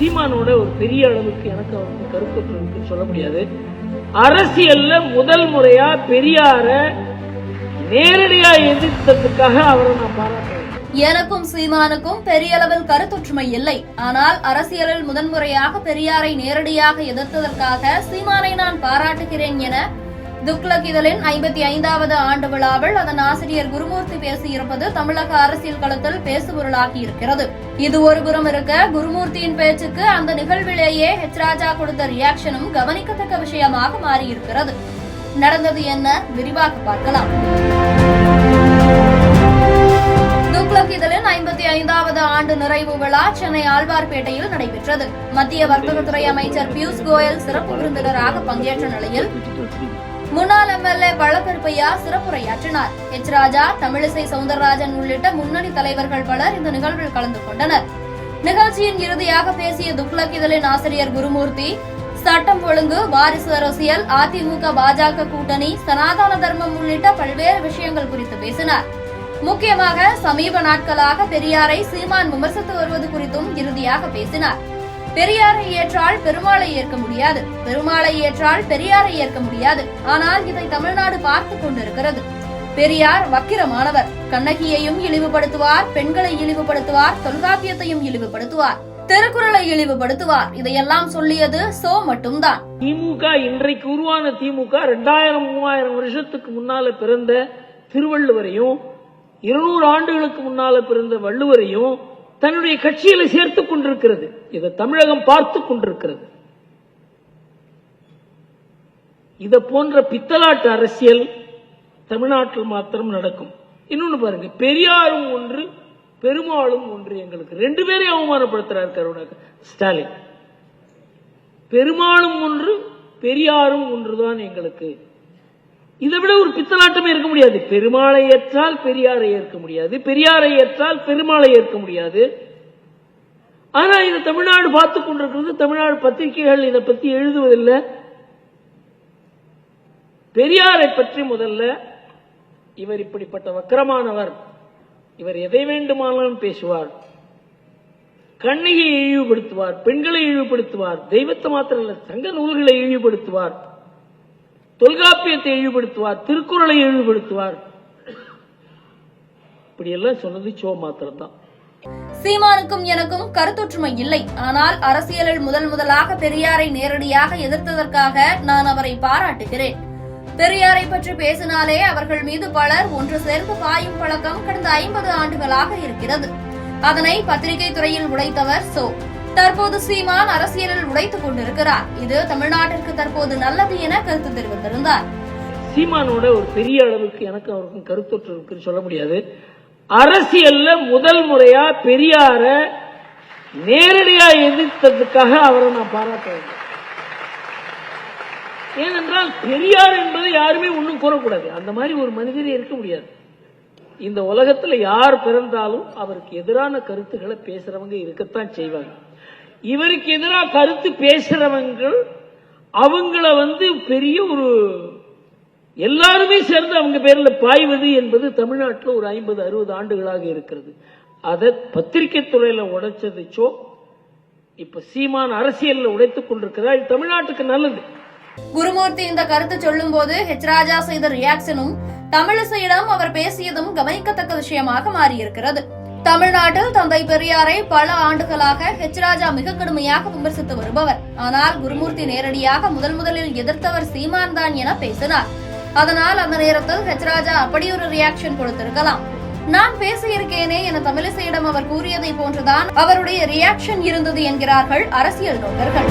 சீமானோட ஒரு பெரிய அளவுக்கு எனக்கு அவருக்கு கருத்து இருக்குன்னு சொல்ல முடியாது. அரசியல்ல முதல் முறையா பெரியார நேரடியா எதிர்த்ததுக்காக அவரை நான் பாராட்டுறேன். எனக்கும் சீமானுக்கும் பெரிய அளவில் கருத்தொற்றுமை இல்லை. ஆனால் அரசியலில் முதன்முறையாக பெரியாரை நேரடியாக எதிர்த்ததற்காக சீமானை நான் பாராட்டுகிறேன் என துக்ளக் இதழின் ஐம்பத்தி ஐந்தாவது ஆண்டு விழாவில் அதன் ஆசிரியர் குருமூர்த்தி பேசியிருப்பது தமிழக அரசியல் களத்தில் பேசுபொருளாகி இருக்கிறது இது ஒரு புறம் இருக்க குருமூர்த்தியின் பேச்சுக்கு அந்த நிகழ்விலேயே ஹெச் ராஜா கொடுத்த ரியாக்ஷனும் கவனிக்கத்தக்க விஷயமாக மாறியிருக்கிறது. நடந்தது என்ன? விரிவாக பார்க்கலாம். துக்ளக் இதழின் ஐம்பத்தி ஐந்தாவது ஆண்டு நிறைவு விழா சென்னை ஆழ்வார்பேட்டையில் நடைபெற்றது. மத்திய வர்த்தகத்துறை அமைச்சர் பியூஷ் கோயல் சிறப்பு விருந்தினராக பங்கேற்ற நிலையில் முன்னாள் எம்எல்ஏ பழக்கருப்பையா சிறப்புரையாற்றினார். எச். ராஜா தமிழிசை சவுந்தரராஜன் உள்ளிட்ட முன்னணி தலைவர்கள் பலர் இந்த நிகழ்வில் கலந்து கொண்டனர். நிகழ்ச்சியின் இறுதியாக பேசிய துக்ளக் இதழின் ஆசிரியர் குருமூர்த்தி சட்டம் ஒழுங்கு வாரிசு அரசியல் அதிமுக பாஜக கூட்டணி சனாதன தர்மம் உள்ளிட்ட பல்வேறு விஷயங்கள் குறித்து பேசினார். முக்கியமாக சமீப நாட்களாக பெரியாரை சீமான் விமர்சித்து வருவது குறித்தும் இறுதியாக பேசினார். பெரியாரை ஏற்றால் பெருமாளை ஏற்க முடியாது. பெருமாளை ஏற்றால் பெரியாரை ஏற்க முடியாது. ஆனால் இதை தமிழ்நாடு பார்த்து கொண்டிருக்கிறது. பெரியார் வக்கிரமானவர். கண்ணகியையும் இழிவுபடுத்துவார் பெண்களை இழிவுபடுத்துவார் தொல்காப்பியத்தையும் இழிவுபடுத்துவார் திருக்குறளை இழிவுபடுத்துவார். இதையெல்லாம் சொல்லியது சோ மட்டும்தான். திமுக இன்றைக்கு உருவான திமுக ரெண்டாயிரம் மூவாயிரம் வருஷத்துக்கு முன்னால பிறந்த திருவள்ளுவரையும் இருநூறு ஆண்டுகளுக்கு முன்னால பிறந்த வள்ளுவரையும் தன்னுடைய கட்சியில சேர்த்துக் கொண்டிருக்கிறது. இதை தமிழகம் பார்த்துக் கொண்டிருக்கிறது. இதை போன்ற பித்தலாட்டு அரசியல் தமிழ்நாட்டில் மாத்திரம் நடக்கும். இன்னொன்னு பாருங்க பெரியாரும் ஒன்று பெருமாளும் ஒன்று எங்களுக்கு ரெண்டு பேரையும் அவமானப்படுத்துறாரு கருணாகர் ஸ்டாலின். பெருமாளும் ஒன்று பெரியாரும் ஒன்றுதான் எங்களுக்கு இதை விட ஒரு பித்தலாட்டமே இருக்க முடியாது. பெருமாளை ஏற்றால் பெரியாரை ஏற்க முடியாது. பெரியாரை ஏற்றால் பெருமாளை ஏற்க முடியாது. ஆனா இதை தமிழ்நாடு பார்த்துக் கொண்டிருக்கிறது. தமிழ்நாடு பத்திரிகைகள் இதை பத்தி எழுதுவதில்லை. பெரியாரை பற்றி முதல்ல இவர் இப்படிப்பட்ட வக்கரமானவர். இவர் எதை வேண்டுமானாலும் பேசுவார். கண்ணகியை இழிவுபடுத்துவார். பெண்களை இழிவுபடுத்துவார். தெய்வத்தை மாத்திரம் சங்க நூல்களை இழிவுபடுத்துவார். தொல்காப்பியத்தை இழிவுபடுத்துவார் திருக்குறளை இழிவுபடுத்துவார். இப்படியெல்லாம் சொன்னது சோ மாத்திரம் தான் சீமானுக்கும் எனக்கும் கருத்தொற்றுமை இல்லை. ஆனால் அரசியலில் முதல் முதலாக பெரியாரை நேரடியாக எதிர்த்ததற்காக நான் அவரை பாராட்டுகிறேன். பெரியாரை பற்றி பேசினாலே அவர்கள் மீது பலர் ஒன்று சேர்ந்து பாயும் பழக்கம் கடந்த ஐம்பது ஆண்டுகளாக இருக்கிறது. அதனை பத்திரிகை துறையில் உடைத்தவர் சோ. தற்போது சீமான் அரசியலில் உடைத்துக் கொண்டிருக்கிறார். இது தமிழ்நாட்டிற்கு தற்போது நல்லது என கருத்து தெரிவித்திருந்தார். சீமானோட ஒரு பெரிய அளவுக்கு எனக்கு அவருக்கும் கருத்தொற்று இருக்குன்னு சொல்ல முடியாது. அரசியல்ல முதல் முறையா பெரியார நேரடியா எதிர்த்ததுக்காக அவரை நான் பாராட்ட வேண்டும். ஏனென்றால் பெரியார் என்பது யாருமே ஒன்றும் கூறக்கூடாது. அந்த மாதிரி ஒரு மனிதரே இருக்க முடியாது. இந்த உலகத்துல யார் பிறந்தாலும் அவருக்கு எதிரான கருத்துக்களை பேசுறவங்க இருக்கத்தான் செய்வாங்க. இவருக்கு எதிராக கருத்து பேசுறவங்க அவங்கள வந்து பெரிய ஒரு எல்லாருமே சேர்ந்து அவங்க பேர்ல பாய்வது என்பது தமிழ்நாட்டில் ஒரு ஐம்பது அறுபது ஆண்டுகளாக இருக்கிறது. அதை பத்திரிகை துறையில உடைச்சதுச்சோ இப்ப சீமான் அரசியல்ல உடைத்துக் கொண்டிருக்கிறார். இது தமிழ்நாட்டுக்கு நல்லது. குருமூர்த்தி இந்த கருத்து சொல்லும் போது ஹெச் ராஜா செய்த ரியாக்ஷனும் தமிழிசையிடம் அவர் பேசியதும் கவனிக்கத்தக்க விஷயமாக மாறியிருக்கிறது. தமிழ்நாட்டில் தந்தை பெரியாரை பல ஆண்டுகளாக ஹெச் ராஜா மிக கடுமையாக விமர்சித்து வருபவர். ஆனால் குருமூர்த்தி நேரடியாக முதல் முதலில் எதிர்த்தவர் சீமான் தான் என பேசினார். அதனால் அந்த நேரத்தில் ஹெச் ராஜா அப்படி ஒரு ரியாக்ஷன் கொடுத்திருக்கலாம். நான் பேசியிருக்கேனே என தமிழிசையிடம் அவர் கூறியதை போன்றுதான் அவருடைய ரியாக்ஷன் இருந்தது என்கிறார்கள் அரசியல் நோக்கர்கள்.